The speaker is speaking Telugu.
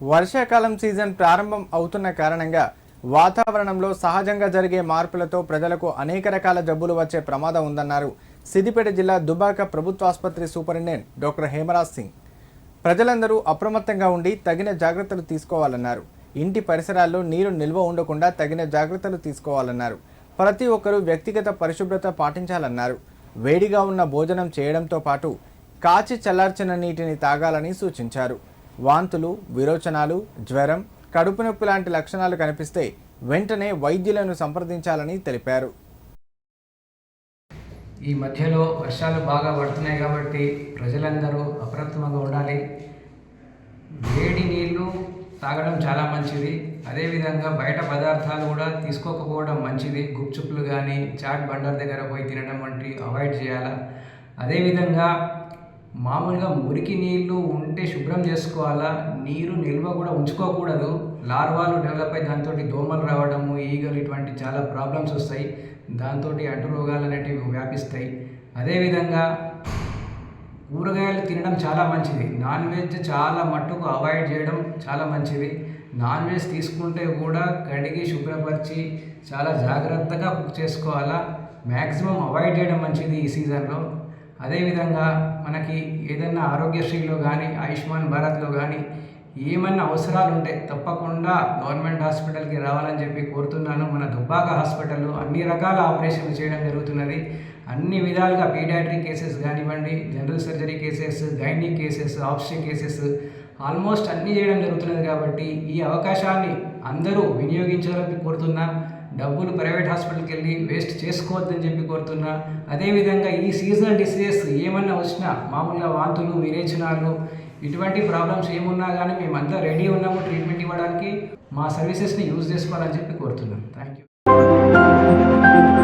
వర్షాకాలం సీజన్ ప్రారంభం అవుతున్న కారణంగా వాతావరణంలో సహజంగా జరిగే మార్పులతో ప్రజలకు అనేక రకాల జబ్బులు వచ్చే ప్రమాదం ఉందన్నారు సిద్దిపేట జిల్లా దుబాక ప్రభుత్వాసుపత్రి సూపరింటెండెంట్ డాక్టర్ హేమరాజ్ సింగ్. ప్రజలందరూ అప్రమత్తంగా ఉండి తగిన జాగ్రత్తలు తీసుకోవాలన్నారు. ఇంటి పరిసరాల్లో నీరు నిల్వ ఉండకుండా తగిన జాగ్రత్తలు తీసుకోవాలన్నారు. ప్రతి ఒక్కరూ వ్యక్తిగత పరిశుభ్రత పాటించాలన్నారు. వేడిగా ఉన్న భోజనం చేయడంతో పాటు కాచి చల్లార్చిన నీటిని తాగాలని సూచించారు. వాంతులు విరోచనాలు జ్వరం కడుపు నొప్పి లాంటి లక్షణాలు కనిపిస్తే వెంటనే వైద్యులను సంప్రదించాలని తెలిపారు. ఈ మధ్యలో వర్షాలు బాగా పడుతున్నాయి కాబట్టి ప్రజలందరూ అప్రమత్తంగా ఉండాలి. వేడి నీళ్ళు తాగడం చాలా మంచిది. అదేవిధంగా బయట పదార్థాలు కూడా తీసుకోకపోవడం మంచిది. గుప్చుప్లు కానీ చాట్ బండర్ దగ్గర పోయి తినడం వంటివి అవాయిడ్ చేయాలా? అదేవిధంగా మామూలుగా మురికి నీళ్ళు ఉంటే శుభ్రం చేసుకోవాలా? నీరు నిల్వ కూడా ఉంచుకోకూడదు. లార్వాలు డెవలప్ అయ్యి దాంతో దోమలు రావడము ఈగలు ఇటువంటి చాలా ప్రాబ్లమ్స్ వస్తాయి. దాంతో అడ్డు రోగాలు అనేటివి వ్యాపిస్తాయి. అదేవిధంగా కూరగాయలు తినడం చాలా మంచిది. నాన్ వెజ్ చాలా మట్టుకు అవాయిడ్ చేయడం చాలా మంచిది. నాన్ వెజ్ తీసుకుంటే కూడా కడిగి శుభ్రపరిచి చాలా జాగ్రత్తగా కుక్ చేసుకోవాలా? మ్యాక్సిమం అవాయిడ్ చేయడం మంచిది ఈ సీజన్లో. అదేవిధంగా మనకి ఏదైనా ఆరోగ్యశ్రీలో కానీ ఆయుష్మాన్ భారత్లో కానీ ఏమన్నా అవసరాలు ఉంటే తప్పకుండా గవర్నమెంట్ హాస్పిటల్కి రావాలని చెప్పి కోరుతున్నాను. మన దుబ్బాక హాస్పిటల్ అన్ని రకాల ఆపరేషన్లు చేయడం జరుగుతున్నది. అన్ని విధాలుగా పీడియాట్రిక్ కేసెస్ కానివ్వండి general surgery cases gynaec cases option cases almost అన్నీ చేయడం జరుగుతున్నది కాబట్టి ఈ అవకాశాన్ని అందరూ వినియోగించాలని కోరుతున్నా. డబ్బులు ప్రైవేట్ హాస్పిటల్కి వెళ్ళి వేస్ట్ చేసుకోవద్దని చెప్పి కోరుతున్నా. అదేవిధంగా ఈ సీజనల్ డిసీజెస్ ఏమన్నా వచ్చినా మామూలుగా వాంతులు విరేచనాలు ఇటువంటి ప్రాబ్లమ్స్ ఏమున్నా కానీ మేమంతా రెడీ ఉన్నాము ట్రీట్మెంట్ ఇవ్వడానికి. మా సర్వీసెస్ని యూజ్ చేసుకోవాలని చెప్పి కోరుతున్నాను థ్యాంక్ యూ